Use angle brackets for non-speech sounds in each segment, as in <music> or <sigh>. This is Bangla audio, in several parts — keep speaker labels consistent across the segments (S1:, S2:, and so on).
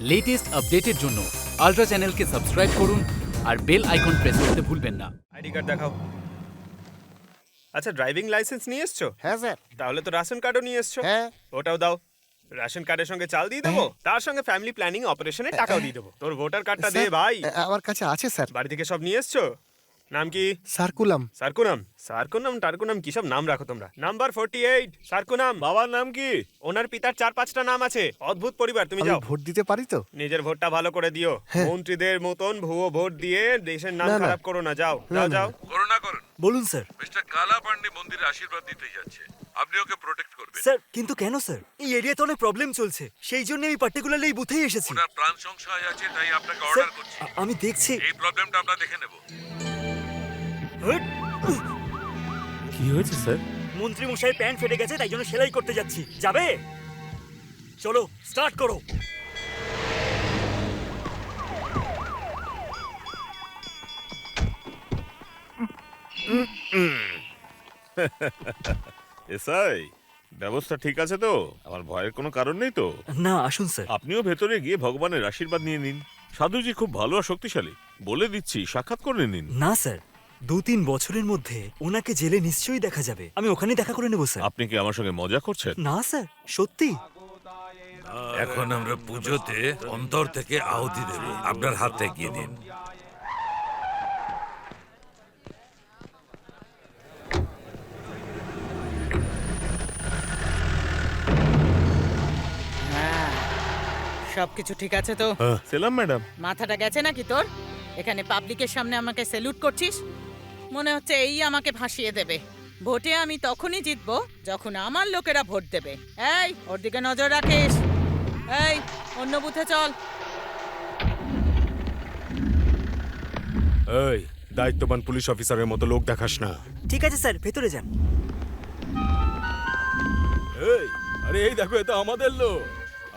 S1: লেটেস্ট আপডেটের জন্য আলট্রা চ্যানেলকে সাবস্ক্রাইব করুন আর বেল আইকন প্রেস করতে ভুলবেন না।
S2: আইডি কার্ড দেখাও। আচ্ছা ড্রাইভিং লাইসেন্স নিয়ে এসছো?
S3: হ্যাঁ স্যার।
S2: তাহলে তো রেশন কার্ডও নিয়ে এসছো।
S3: হ্যাঁ।
S2: ওটাও দাও। রেশন কার্ডের সঙ্গে চাল দিয়ে দেবো? তার সঙ্গে ফ্যামিলি প্ল্যানিং অপারেশনের টাকাও দিয়ে দেবো। তোর ভোটার কার্ডটা দে ভাই।
S3: আমার কাছে আছে স্যার।
S2: বাড়ি থেকে সব নিয়ে এসছো? নাম কি?
S3: সার্কুলাম।
S2: সার্কুনাম। সার্কুনাম টার্কুনাম কি সব নাম রাখো তোমরা? নাম্বার ফোর্টি এইট সার্কুনাম।
S4: বাবার নাম কি?
S2: ওনার পিতার চার পাঁচটা নাম আছে। অদ্ভুত পরিবার তুমি যাও।
S3: ভোট দিতে পারি তো?
S2: নিজের ভোটটা ভালো করে দিও। মন্ত্রীদের মতন ভুয়ো ভোট দিয়ে দেশের নাম
S3: না, না।
S2: খারাপ করো না যাও।
S3: না,
S2: যাও
S3: না,
S5: করোনা করুন।
S6: বলুন স্যার।
S5: মিস্টার কালা পান্ডে মন্দিরে আশীর্বাদ দিতে যাচ্ছে। আপনি ওকে প্রোটেক্ট করবেন।
S6: স্যার কিন্তু কেন স্যার? এই এরিয়াতে অনেক প্রবলেম চলছে। সেই জন্য আমি পার্টিকুলারলি এই বুথেই এসেছি।
S5: ওনার প্রাণ সংশয় আছে তাই আপনাকে অর্ডার করছি।
S6: আমি দেখছি।
S5: এই প্রবলেমটা আমরা দেখে নেব।
S4: কি হয়েছে স্যার?
S6: মন্ত্রী মশাই প্যান্ট ফেটে গেছে তাই জন্য সেলাই করতে যাচ্ছি। যাবে? চলো স্টার্ট করো। <laughs>
S4: এসআই ব্যবস্থা ঠিক আছে তো? আমার ভয়ের কোনো কারণ নেই তো?
S6: না আসুন স্যার।
S4: আপনিও ভেতরে গিয়ে ভগবানের আশীর্বাদ নিয়ে নিন। সাধুজি খুব ভালো আর শক্তিশালী। বলে দিচ্ছি সাক্ষাৎ করে নিন।
S6: না স্যার। দু তিন বছরের মধ্যে ওনাকে জেলে নিশ্চয়ই দেখা যাবে। আমি ওখানেই দেখা করে নেব স্যার।
S4: আপনি কি আমার সঙ্গে মজা করছেন?
S6: না স্যার সত্যি।
S5: এখন আমরা পুজোতে অন্তর থেকে আহুতি দেব। আপনার হাত এগিয়ে দিন
S7: সব কিছু ঠিক আছে তো?
S4: সেলাম ম্যাডাম।
S7: মাথাটা গেছে নাকি তোর? এখানে পাবলিকের সামনে আমাকে স্যালুট করছিস? মনে হচ্ছে এই আমাকে ভাসিয়ে দেবে। ভোটে আমি তখনই জিতবো যখন আমার লোকেরা ভোট দেবে। এই ওর দিকে নজর রাখিস। এই অন্য বুথে চল।
S8: এই দায়িত্ববান পুলিশ অফিসারের মতো লোক দেখাস না।
S6: ঠিক আছে স্যার ভেতরে যান।
S8: এই আরে এই দেখো এটা আমাদের লোক।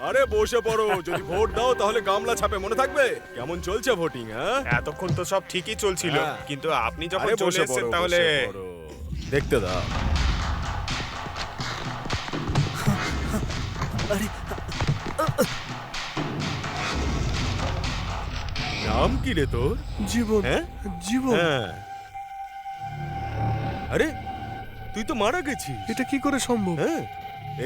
S8: আরে বসে পড়ো যদি ভোট দাও তাহলে গামলা ছাপে মনে থাকবে? কেমন চলছে ভোটিং হ্যাঁ?
S2: এতক্ষণ তো সব ঠিকই চলছিল
S8: হ্যাঁ।
S2: কিন্তু আপনি যখন
S8: আরে
S2: চলে
S8: বসে
S2: এসেছেন
S8: পড়ো
S2: তাহলে
S8: দেখতে দাও। নাম কি রে তোর?
S3: জীবন
S8: হ্যাঁ?
S3: জীবন।
S8: হ্যাঁ। আরে তুই তো মারা গেছিস।
S3: এটা কি করে সম্ভব?
S8: হ্যাঁ।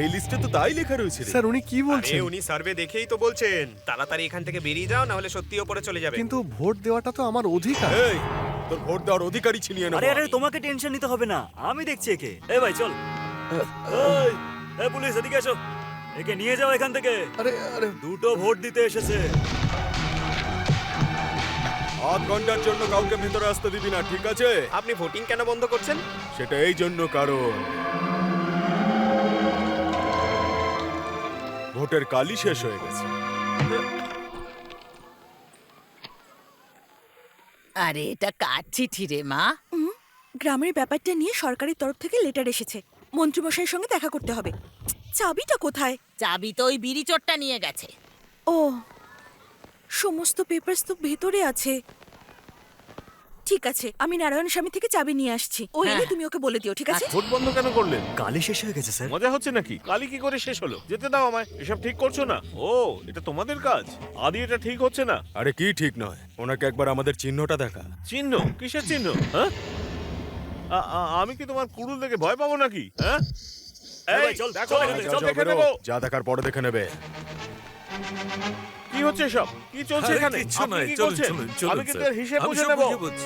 S8: এই লিস্টে তো তাই লেখা রয়েছে রে।
S3: স্যার উনি কি
S2: আরে
S3: বলছেন?
S2: উনি সার্ভে দেখেই তো বলছেন। তাড়াতাড়ি এখান থেকে বেরিয়ে যাও না হলে সত্যি ওপরে চলে যাবে।
S3: কিন্তু ভোট দেওয়াটা তো আমার অধিকার।
S8: এই তোর ভোট দেওয়ার অধিকারী ছিনিয়ে নেব
S6: আরে আরে
S8: আমি।
S6: তোমাকে টেনশন নিতে হবে না। আমি দেখছি একে। এ ভাই চল। এই এ পুলিশ এদিকে এসো। একে নিয়ে যাও এখান থেকে।
S3: আরে আরে।
S6: দুটো ভোট দিতে এসেছে।
S8: আধ ঘণ্টার জন্য কাউকে ভেতরে আসতে দিবি না ঠিক আছে?
S2: আপনি ভোটিং কেন বন্ধ করছেন?
S8: সেটা এই জন্য কারণ। ভোটের কালই শেষ হয়ে গেছে।
S7: আরে এটা কার চিঠি রে মা?
S9: গ্রামের ব্যাপারটা নিয়ে সরকারের তরফ থেকে লেটার এসেছে। মন্ত্রীমশাইয়ের সঙ্গে দেখা করতে হবে। চাবিটা কোথায়?
S7: চাবি তো ওই বিড়ি চোরটা নিয়ে গেছে।
S9: ও সমস্ত পেপারস তো ভেতরে আছে। ঠিক আছে আমি নারায়ণ স্বামী থেকে চাবি নিয়ে আসছি। ও এলে
S7: হ্যাঁ।
S9: তুমি ওকে বলে দিও ঠিক আছে?
S4: ভোট বন্ধ কেন করলেন
S6: কালি শেষ হয়ে গেছে স্যার।
S4: মজা হচ্ছে নাকি? কালি কি করে শেষ হলো? যেতে দাও আমায় এসব ঠিক করছ না। ও এটা তোমাদের কাজ। আদি এটা ঠিক হচ্ছে না।
S8: আরে কি ঠিক নয় ওনাকে একবার আমাদের চিহ্নটা দেখা।
S4: চিহ্ন? কিসের চিহ্ন? হ্যাঁ? আ- আ- আমি কি তোমার কুড়ুল দেখে ভয় পাবো নাকি? হ্যাঁ?
S6: এই
S4: দেখো, দেখে নেব।
S8: যা দেখার পরে দেখে নেবে।
S4: কি হচ্ছে সব কি চলছে
S5: আরে
S4: এখানে
S5: কিচ্ছু
S4: আপনি
S5: নয়,
S4: কি
S5: চলুন,
S4: করছেন?
S5: চলুন, চলুন,
S4: আমি কিন্তু
S5: স্যার।
S4: এর হিসেব
S5: আমি
S4: বুঝে
S5: সব
S4: নেব
S5: বুঝে বলছি।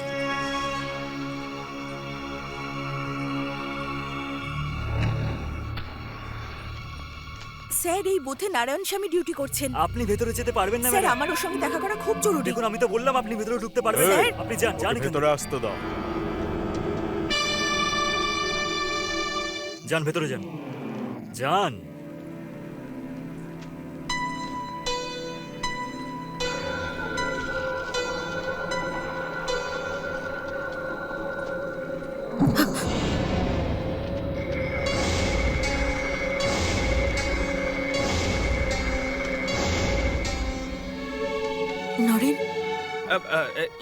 S9: স্যার এই বুথে নারায়ণ স্বামী ডিউটি করছেন
S6: আপনি ভেতরে যেতে পারবেন না
S9: স্যার
S6: ম্যাডাম
S9: আমার ওর সঙ্গে দেখা করা খুব জরুরি
S6: দেখুন আমি তো বললাম আপনি ভেতরে ঢুকতে পারবেন না
S9: স্যার।
S6: আপনি যান যান এখান
S8: ভেতরে। আসতে দাও
S6: যান ভেতরে যান যান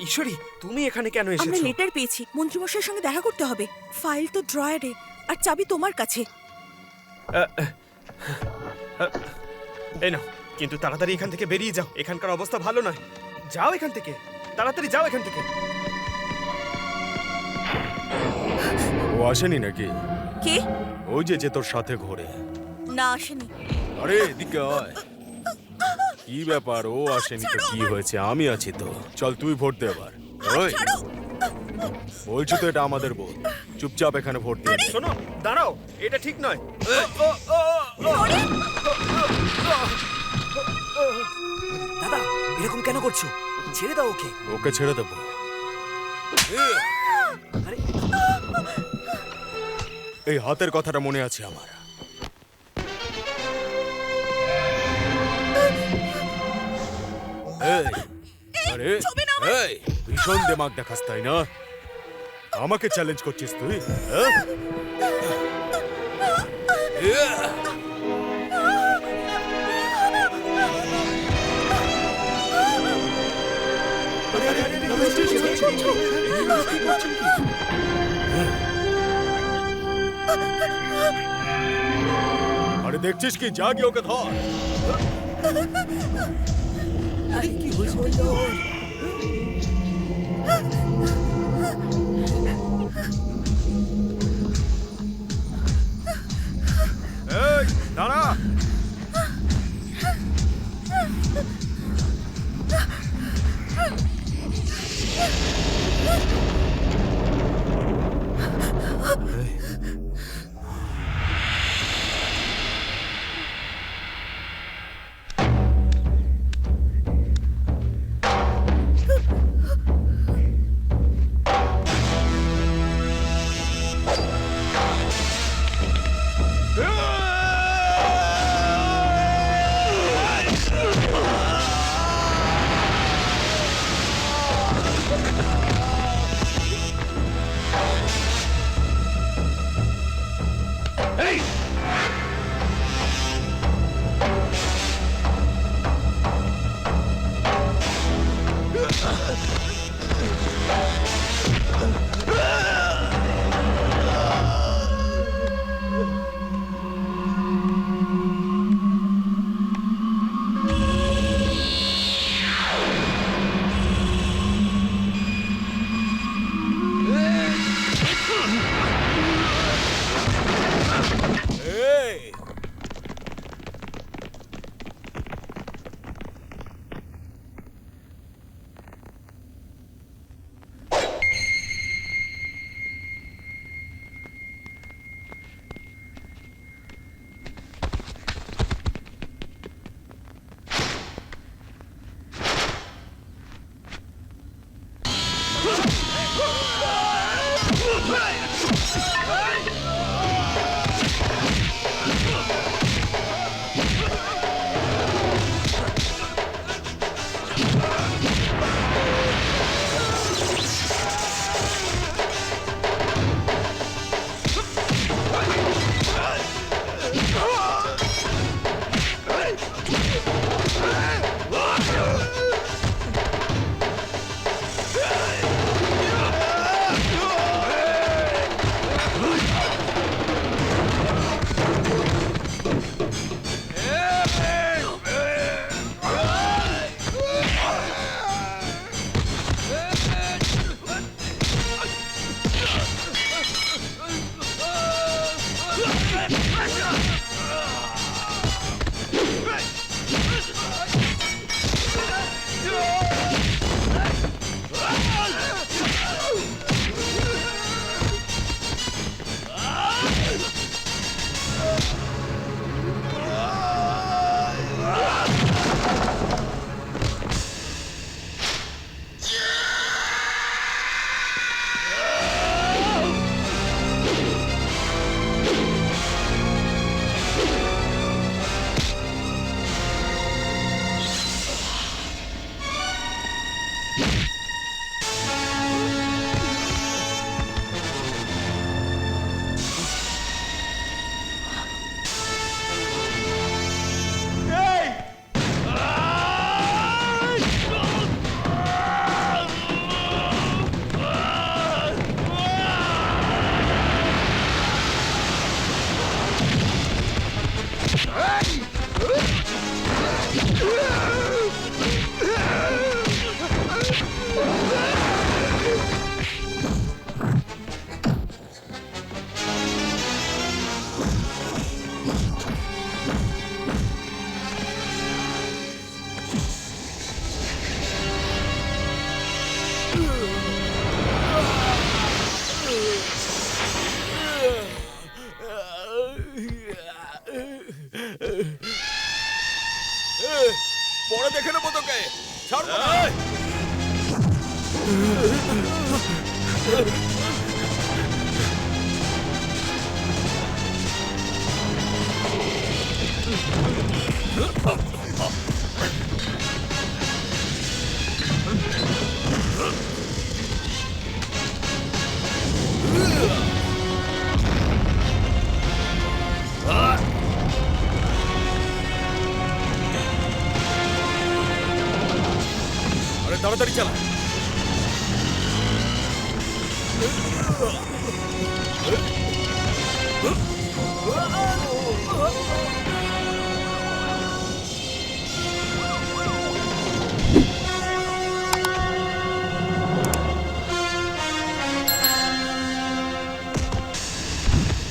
S2: ঈশ্বরী তুমি এখানে কেন
S9: আমরা
S2: এসেছ?
S9: লেটার পেয়েছি। মন্ত্রীমশাইয়ের সঙ্গে দেখা করতে হবে। ফাইল তো ড্রয়ারে আর চাবি তোমার কাছে।
S2: এই নাও কিন্তু তাড়াতাড়ি এখান থেকে বেরিয়ে যাও। এখানকার অবস্থা ভালো নয়। যাও এখান থেকে। তাড়াতাড়ি যাও এখান থেকে।
S8: ও আসেনি নাকি?
S9: কে?
S8: ওই যে যে তোর সাথে ঘোরে।
S9: না আসেনি।
S8: আরে এদিকে আয়। কি ব্যাপার? ও আসেনি তো। কি হয়েছে? আমি আছি তো। চল তুই ভোট দে এবার। ওই। বলছি তো এটা আমাদের ভোট। চুপচাপ এখানে ভোট দে।
S2: শোনো দাঁড়াও এটা ঠিক নয়।
S6: দাদা এরকম কেন করছ? ছেড়ে দাও ওকে।
S8: ওকে ছেড়ে দেবো।
S6: আরে।
S8: এই হাতের কথাটা মনে আছে আমার। এই, আরে এই, ভীষণ দেমাগ দেখাস তাই না আমাকে চ্যালেঞ্জ করছিস তুই হ্যাঁ? আরে দেখছিস কি যা গিয়ে ওকে ধর কি হয়েছে দাঁড়া Hey.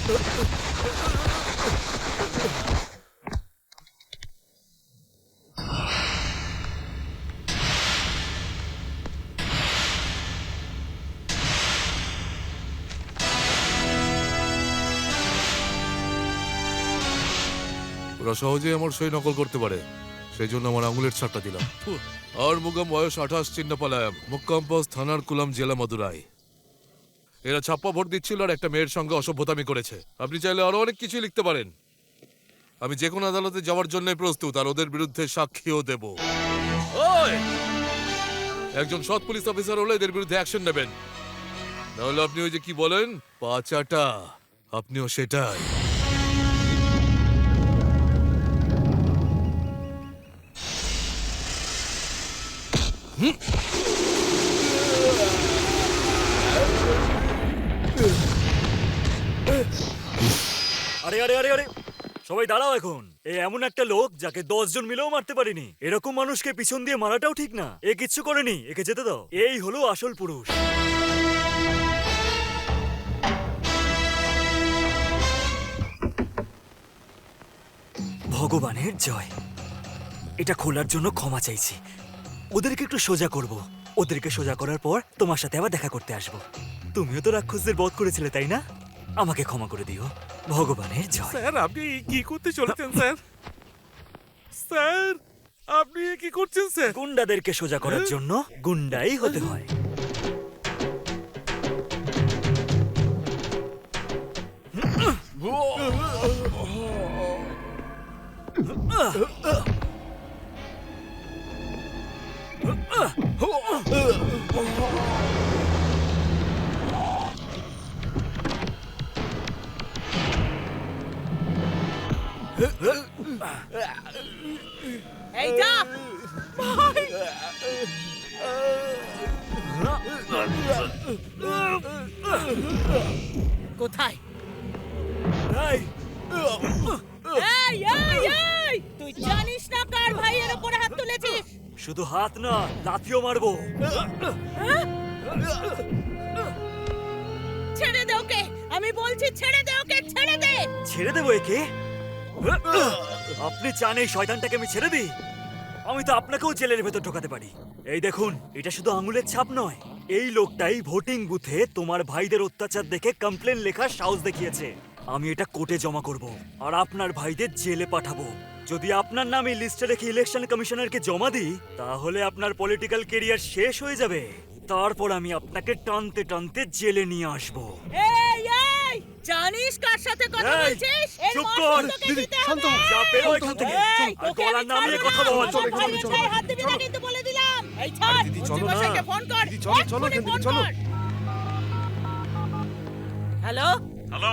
S10: ওরা সহজেই আমার সই নকল করতে পারে। সেই জন্য আমার আঙুলের ছাপটা দিলাম। আর মুগাম বয়স আঠাশ চিন্নাপালায়াম। মুক্কাম্পাস থানার কুলাম জেলা মদুরাই। এরা ছাপ্পা ভোট দিচ্ছিল আর একটা মেয়ের সঙ্গে অসভ্যতামি করেছে। আপনি চাইলে আরও অনেক কিছুই লিখতে পারেন। আমি যে কোনো আদালতে যাওয়ার জন্য প্রস্তুত আর ওদের বিরুদ্ধে সাক্ষীও দেব। একজন সৎ পুলিশ অফিসার হলে এদের বিরুদ্ধে অ্যাকশন নেবেন। নাহলে আপনি ওই যে কি বলেন পাচাটা আপনিও সেটাই।
S6: আরে আরে আরে আরে। সবাই দাঁড়াও এখন। এ এমন একটা লোক যাকে দশ জন মিলেও মারতে পারিনি। এরকম মানুষকে পিছন দিয়ে মারাটাও ঠিক না। এ কিচ্ছু করেনি। একে যেতে দাও। এই হলো আসল পুরুষ। ভগবানের জয়। এটা খোলার জন্য ক্ষমা চাইছি। ওদেরকে একটু সোজা করব। ওদেরকে সোজা করার পর তোমার সাথে আবার দেখা করতে আসব। তুমিও তো রাক্ষসদের বধ করেছিলে, তাই না? আমাকে ক্ষমা করে দিও ভগবানের জয়
S4: স্যার আপনি কি করতে চলেছেন স্যার স্যার আপনি কি করছেন স্যার
S6: গুন্ডাদেরকে সোজা করার জন্য গুন্ডাই হতে হয়
S7: কোথায়?
S6: এই!
S7: এই এই তুই জানিস না কার ভাইয়ের উপরে হাত তুলেছিস?
S6: শুধু হাত না লাথিও মারবো।
S7: ছেড়ে দে ওকে! আমি বলছি ছেড়ে দে ওকে ছেড়ে দে!
S6: ছেড়ে দেবো একে? আপনি চান এই শয়তানটাকে আমি ছেড়ে দিই? আমি তো আপনাকেও জেলের ভেতর ঢোকাতে পারি। এই দেখুন, এটা শুধু আঙুলের ছাপ নয়। এই লোকটাই ভোটিং বুথে তোমার ভাইদের অত্যাচার দেখে কমপ্লেন লেখার সাহস দেখিয়েছে। আমি এটা কোর্টে জমা করব আর আপনার ভাইদের জেলে পাঠাবো। যদি আপনার নামে লিস্টে রেখে ইলেকশন কমিশনারকে জমা দিই, তাহলে আপনার পলিটিক্যাল কেরিয়ার শেষ হয়ে যাবে। তারপর আমি আপনাকে টানতে টানতে জেলে নিয়ে আসব
S7: এই এই জানিস কার সাথে কথা
S6: এই,
S7: বলছিস এর
S6: চুপ কর।
S7: তোকে
S3: দিদি,
S7: দিতে
S3: শান্ত
S7: হবে।
S6: যা এখান থেকে
S7: এই,
S6: আর
S7: তোকে
S6: গলা
S7: আমি
S6: নামিয়ে
S7: ছাড়বো
S6: কথা
S7: না।
S6: বল
S7: আমার
S3: চলো,
S7: ভাইয়ের
S3: চলো,
S7: গায়ে হাত দিবি না
S3: চলো।
S7: কিন্তু বলে দিলাম এই ছাড়
S3: দিদি, চলো না।
S7: ফোন কর
S3: দিদি, চলো, চলো
S7: এক্ষুনি
S3: এখান থেকে,
S7: ফোন
S3: চলো।
S7: কর। হ্যালো
S4: হ্যালো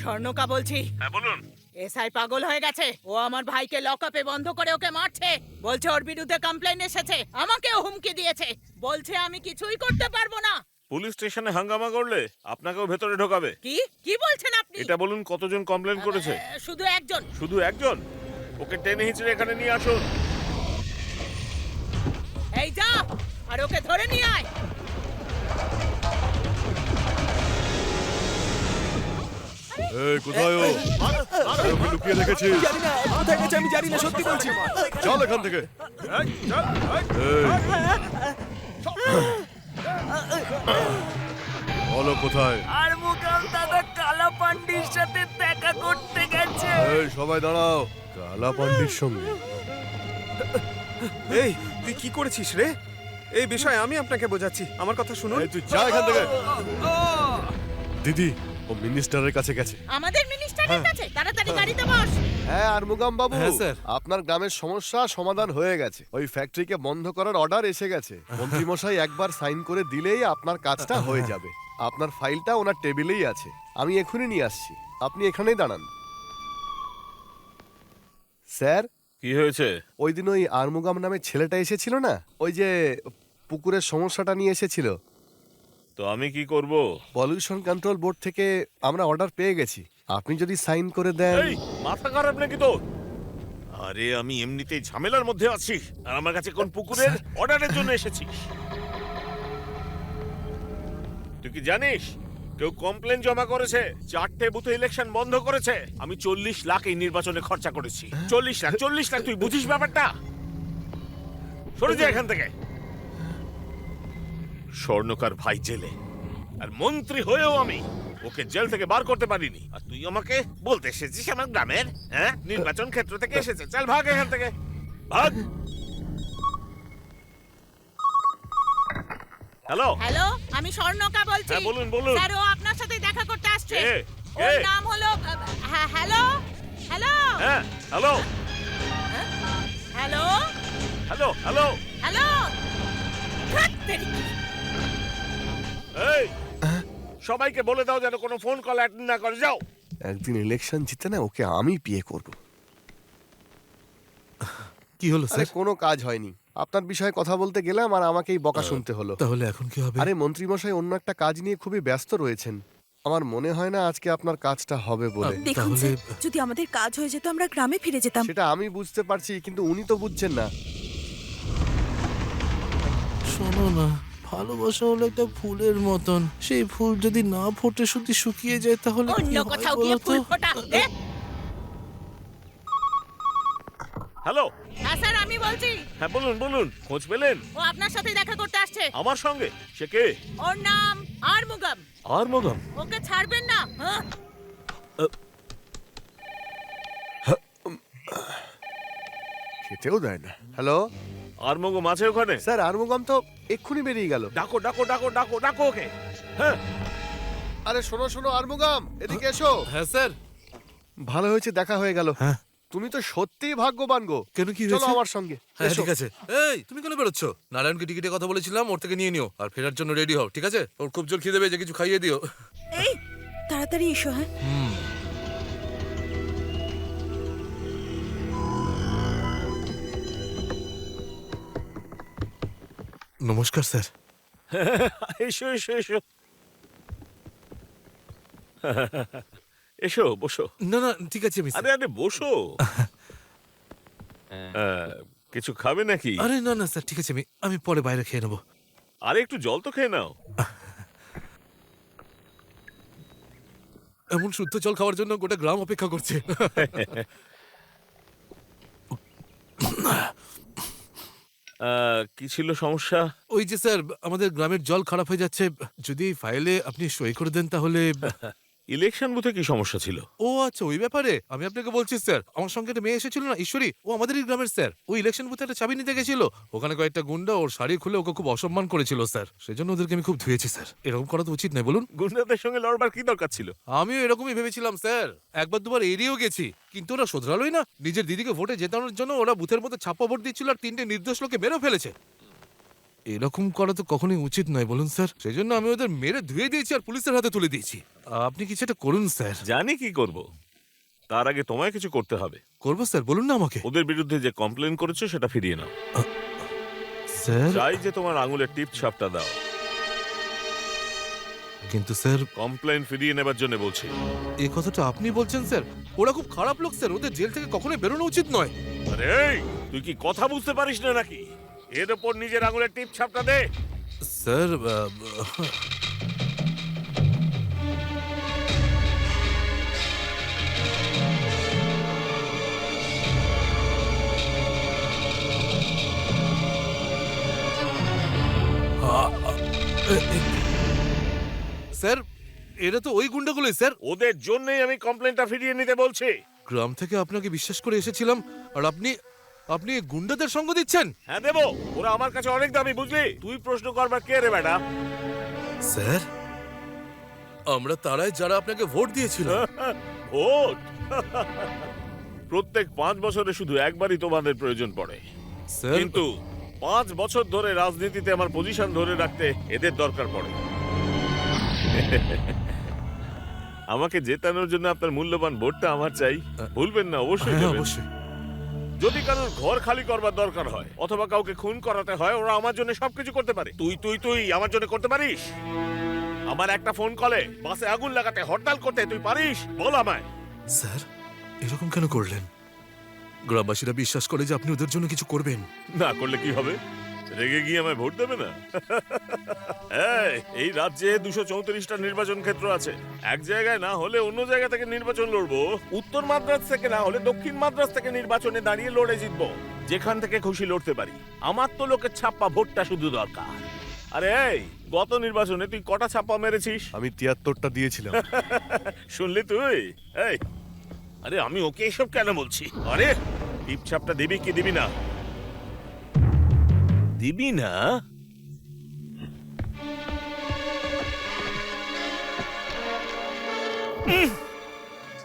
S7: স্বর্ণকা বলছি
S4: হ্যাঁ বলুন
S7: এসআই পাগল হয়ে গেছে। ও আমার ভাইকে লকআপে বন্ধ করে ওকে মারছে। বলছে ওর বিরুদ্ধে কমপ্লেন এসেছে। আমাকেও হুমকি দিয়েছে। বলছে আমি কিছুই করতে পারব না।
S4: পুলিশ স্টেশনে হাঙ্গামা করলে আপনাকেও ভেতরে ঢোকাবে।
S7: কি? কি বলছেন আপনি?
S4: এটা বলুন কতজন কমপ্লেন করেছে?
S7: শুধু একজন।
S4: শুধু একজন? ওকে টেনে হিচড়ে এখানে নিয়ে আসুন।
S7: এই যা আর ওকে ধরে নিয়ে আয়।
S8: এই কোথায় ও? ওকে লুকিয়ে রেখেছিস
S11: জানি না কোথায় গেছে আমি জানি না সত্যি বলছি
S8: চল এখান থেকে।
S2: চল, এই।
S8: এই। বলো কোথায়?
S6: আর মুকাম দাদা কালা পান্ডির সাথে দেখা করতে গেছে।
S8: এই সবাই দাঁড়াও। কালা পান্ডির সঙ্গে।
S2: এই তুই কি করেছিস রে? এই বিষয়ে আমি আপনাকে বোঝাচ্ছি। আমার কথা শুনুন।
S8: তুই যা এখান থেকে। দিদি ও মিনিস্টারের কাছে গেছে।
S7: আমাদের মিনিস্টারের কাছে? তাড়াতাড়ি গাড়িতে বস।
S3: হ্যাঁ আরমুগাম বাবু
S10: হ্যাঁ, স্যার।
S3: আপনার গ্রামের সমস্যা সমাধান হয়ে গেছে। ওই ফ্যাক্টরিকে বন্ধ করার অর্ডার এসে গেছে। মন্ত্রীমশাই একবার সাইন করে দিলেই আপনার কাজটা হয়ে যাবে। আপনার ফাইলটা ওনার টেবিলেই আছে। আমি এখনই নিয়ে আসছি। আপনি এখানেই দাঁড়ান। স্যার?
S4: কি হয়েছে?
S3: ওই দিন ওই আরমুগাম নামে ছেলেটা এসেছিল না? ওই যে পুকুরের সমস্যাটা নিয়ে এসেছিল।
S4: তো আমি কি করব?
S3: পলিউশন কন্ট্রোল বোর্ড থেকে আমরা অর্ডার পেয়ে গেছি। আপনি যদি সাইন করে দেন।
S4: এই মাথা খারাপ নাকি তোর? আরে আমি এমনিতেই ঝামেলার মধ্যে আছি। আর আমার কাছে কোন পুকুরের অর্ডারের জন্য এসেছিস। তুই কি জানিস? কেউ কমপ্লেন জমা করেছে চারটে বুথে ইলেকশন বন্ধ করেছে। আমি চল্লিশ লাখ এই নির্বাচনে খরচা করেছি। চল্লিশ লাখ চল্লিশ লাখ তুই বুঝিস ব্যাপারটা? সরে যা এখান থেকে। স্বর্ণকার ভাই জেলে। আর মন্ত্রী হয়েও আমি ওকে জেল থেকে বার করতে পারিনি। আর তুই আমাকে বলতে এসেছিস আমার গ্রামের হ্যাঁ? নির্বাচন ক্ষেত্র থেকে এসেছে। চল ভাগ এখান থেকে। ভাগ। হ্যালো?
S7: হ্যালো আমি স্বর্ণকা বলছি।
S4: হ্যাঁ, বলুন, বলুন।
S7: স্যার ও আপনার সাথে দেখা করতে আসছে।
S4: কে?
S7: ওর নাম হলো হ্যাঁ হ্যালো? হ্যালো?
S4: হ্যাঁ hello?
S7: Hello?
S4: Hello hello?
S7: Hello.
S4: এই সবাইকে বলে দাও যেন কোনো ফোন কল অ্যাটেন্ড না করে। যাও।
S3: একদিন ইলেকশন জিতে না ওকে আমি বিয়ে করব।
S10: কি হলো
S3: আরে
S10: স্যার
S3: কোনো কাজ হয়নি। আপনার বিষয়ে কথা বলতে গেলাম আর আমাকেই বকা শুনতে হলো।
S10: তাহলে এখন কি হবে?
S3: আরে মন্ত্রীমশাই অন্য একটা কাজ নিয়ে খুবই ব্যস্ত রয়েছেন। আমার মনে হয় না আজকে আপনার কাজটা হবে বলে।
S9: দেখুন
S10: তাহলে-
S9: স্যার যদি আমাদের কাজ হয়ে যেত আমরা গ্রামে ফিরে যেতাম।
S3: সেটা আমি বুঝতে পারছি কিন্তু উনি তো বুঝছেন না।
S10: শোনো না। ভালোবাসা হলো একটা ফুলের মতন। সেই ফুল যদি না ফোটে শুধু শুকিয়ে যায় তাহলে
S7: অন্য কোথাও গিয়ে ফুল ফোটা?
S4: হ্যালো।
S7: হ্যাঁ স্যার আমি বলছি।
S4: হ্যাঁ বলুন বলুন খোঁজ পেলেন?
S7: ও আপনার সাথে দেখা করতে আসছে।
S4: আমার সঙ্গে? সে কে?
S7: ওর নাম আরমুগাম।
S4: আর মগম
S7: ওকে ছাড়বেন না হ্যাঁ?
S3: খেতেও দেয় না। হ্যালো?
S4: আর মগম আছে ওখানে?
S3: স্যার আরমুগাম তো এক্ষুনি বেরিয়ে গেল।
S4: ডাকো ডাকো ডাকো ডাকো ডাকো ওকে। হ্যাঁ।
S3: আরে শোনো শোনো আরমুগাম এদিকে এসো।
S10: হ্যাঁ স্যার।
S3: ভালো হয়েছে দেখা হয়ে গেল।
S10: হ্যাঁ।
S3: তুমি তো সত্যিই ভাগ্যবান গো।
S10: কেন কি
S3: চলো
S10: হয়েছে?
S3: আমার সঙ্গে।
S10: হ্যাঁ ঠিক আছে। এই তুমি কেন বেরোচ্ছ? নারায়ণকে টিকিটে কথা বলেছিলাম ওর থেকে নিয়ে নিও আর ফেরার জন্য রেডি হও ঠিক আছে? ওর খুব জোর খিদে পেয়েছে কিছু খাইয়ে দিও।
S9: এই তাড়াতাড়ি এসো হ্যাঁ।
S10: নমস্কার স্যার। <laughs>
S4: এসো এসো এসো। <laughs> এসো বসো।
S10: না না ঠিক আছে আমি
S4: আরে আরে বসো। <laughs> কিছু খাবে নাকি?
S10: আরে না না স্যার ঠিক আছে আমি আমি পরে বাইরে খেয়ে নেব।
S4: আরে একটু জল তো খেয়ে নাও।
S10: এমন শুদ্ধ জল খাওয়ার জন্য গোটা গ্রাম অপেক্ষা করছে।
S4: কি ছিল সমস্যা?
S10: ওই যে স্যার, আমাদের গ্রামের জল খারাপ হয়ে যাচ্ছে। যদি ফাইলে আপনি সই করে দেন তাহলে
S4: ইলেকশন বুথে কি সমস্যা ছিল?
S10: ও আচ্ছা ওই ব্যাপারে আমি আপনাকে বলছি স্যার। আমার সঙ্গে একটা মেয়ে এসেছিল না ঈশ্বরী ও আমাদেরই গ্রামের স্যার। ও ইলেকশন বুথে একটা চাবি নিতে গেছিল। ওখানে কয়েকটা গুন্ডা ওর শাড়ি খুলে ওকে খুব অসম্মান করেছিল স্যার। সেজন্য ওদেরকে আমি খুব ধুয়েছি স্যার। এরকম করা তো উচিত নয় বলুন।
S4: গুন্ডাদের সঙ্গে লড়বার কি দরকার ছিল?
S10: আমিও এরকমই ভেবেছিলাম স্যার। একবার দুবার এড়িয়েও গেছি কিন্তু ওরা শোধরালোই না। নিজের দিদিকে ভোটে জেতানোর জন্য ওরা বুথের মধ্যে ছাপ্পা ভোট দিচ্ছিল আর তিনটে নির্দোষ লোকে মেরে ফেলেছে। এরকম করা তো কখনোই উচিত নয় বলুন স্যার। সেই জন্য আমি ওদের মেরে ধুয়ে দিয়েছি আর পুলিশের হাতে তুলে দিয়েছি। আপনি কিছু একটা করুন স্যার?
S4: জানি কি করব। তার আগে তোমায় কিছু করতে হবে।
S10: করব স্যার বলুন না আমাকে।
S4: ওদের বিরুদ্ধে যে কমপ্লেন করেছ সেটা ফিরিয়ে নাও।
S10: স্যার?
S4: চাই যে তোমার আঙুলের টিপ ছাপটা দাও।
S10: কিন্তু স্যার
S4: কমপ্লেন ফিরিয়ে নেবার জন্য বলছি।
S10: এই কথাটা আপনি বলছেন স্যার? ওরা খুব খারাপ লোক স্যার। ওদের জেল থেকে কখনোই বেরোনো উচিত নয়।
S4: আরে এই, তুই কি কথা বুঝতে পারিস না নাকি? এর ওপর নিজের আঙুলের টিপ ছাপটা দে।
S10: স্যার স্যার এরা তো ওই গুন্ডাগুলোই স্যার।
S4: ওদের জন্যই আমি কমপ্লেনটা ফিরিয়ে নিতে বলছি।
S10: গ্রাম থেকে আপনাকে বিশ্বাস করে এসেছিলাম আর আপনি আপনি গুন্ডাদের সঙ্গ দিচ্ছেন?
S4: হ্যাঁ দেবো। ওরা আমার কাছে অনেক দামি বুঝলি? তুই প্রশ্ন করবার কে রে বেটা
S10: স্যার আমরা তারাই যারা আপনাকে ভোট দিয়েছিল <laughs>
S4: ভোট? <laughs> প্রত্যেক পাঁচ বছরে শুধু একবারই তোমাদের প্রয়োজন পড়ে।
S10: স্যার
S4: কিন্তু পাঁচ বছর ধরে রাজনীতিতে আমার পজিশন ধরে রাখতে এদের দরকার পড়ে। <laughs> আমাকে জেতানোর জন্য আপনার মূল্যবান ভোটটা আমার চাই। ভুলবেন না অবশ্যই
S10: হ্যাঁ অবশ্যই।
S4: যদি কারোর ঘর খালি করবার দরকার হয় অথবা কাউকে খুন করাতে হয় ওরা আমার জন্য সবকিছু করতে পারে। তুই তুই তুই আমার জন্য করতে পারিস? আমার একটা ফোন কলে বাসে আগুন লাগাতে হরতাল করতে তুই পারিস? বল আমায়।
S10: স্যার এরকম কেন করলেন? গ্রামবাসীরা বিশ্বাস করে যে আপনি ওদের জন্য কিছু করবেন।
S4: না করলে কি হবে? রেগে গিয়ে আমায় ভোট দেবে না? এই, এই রাজ্যে দুশো চৌত্রিশটা নির্বাচন ক্ষেত্র আছে। এক জায়গায় না হলে অন্য জায়গা থেকে নির্বাচন লড়বো। উত্তর মাদ্রাজ থেকে না হলে দক্ষিণ মাদ্রাজ থেকে নির্বাচনে দাঁড়িয়ে লড়ে জিতবো। যেখান থেকে খুশি লড়তে পারি। আমার তো লোকের ছাপ্পা ভোটটা শুধু দরকার। আরে এই গত নির্বাচনে তুই কটা ছাপ্পা মেরেছিস?
S3: আমি তিয়াত্তরটা দিয়েছিলাম।
S4: শুনলি তুই? এই আরে আমি ওকে এসব কেন বলছি? আরে টিপ ছাপটা দিবি কি দিবি না? দিবি না?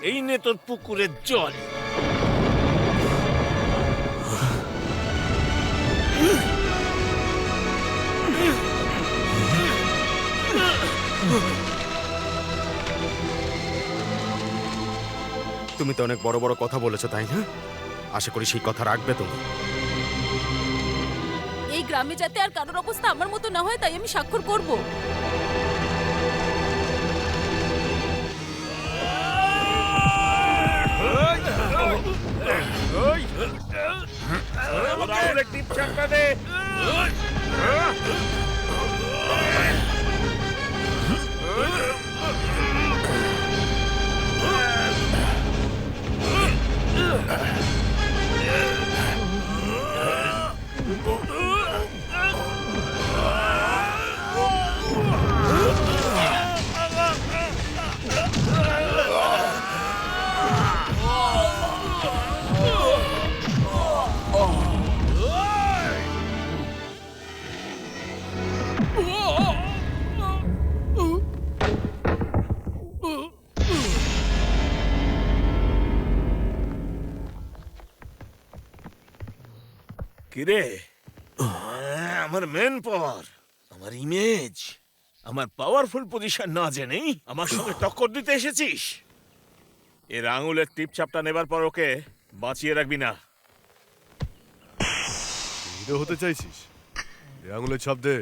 S4: এই নে তোর পুকুরের জল।
S8: তুমি তো অনেক বড় বড় কথা বলেছ, তাই না? আশা করি সেই কথা রাখবে তুমি।
S9: গ্রামে যাতে আর কারোর অবস্থা আমার মতো না হয় তাই আমি স্বাক্ষর করব
S4: ওর কিরে আহ, আমার মেন পাওয়ার আমার ইমেজ আমার পাওয়ারফুল পজিশন না জেনেই আমার সঙ্গে টক্কর দিতে এসেছিস। এর আঙুলের টিপ চাপটা নেবার পর ওকে বাঁচিয়ে রাখবি না।
S3: হিরো হতে চাইছিস? এ আঙুলের ছাপ দে।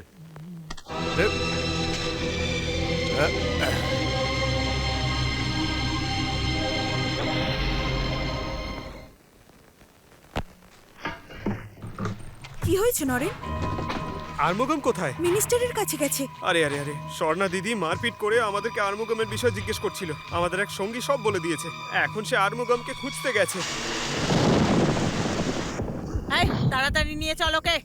S3: হ্যাঁ।
S9: কি হয়েছে নরেন।
S11: আরমুগম কোথায়?
S9: মিনিস্টারের কাছে গেছে।
S11: আরে আরে আরে স্বর্ণা দিদি মারপিট করে আমাদেরকে আরমুগমের বিষয় জিজ্ঞেস করছিল। আমাদের এক সঙ্গী সব বলে দিয়েছে। এখন সে আরমুগমকে খুঁজতে গেছে।
S7: এই তাড়াতাড়ি নিয়ে চল ওকে।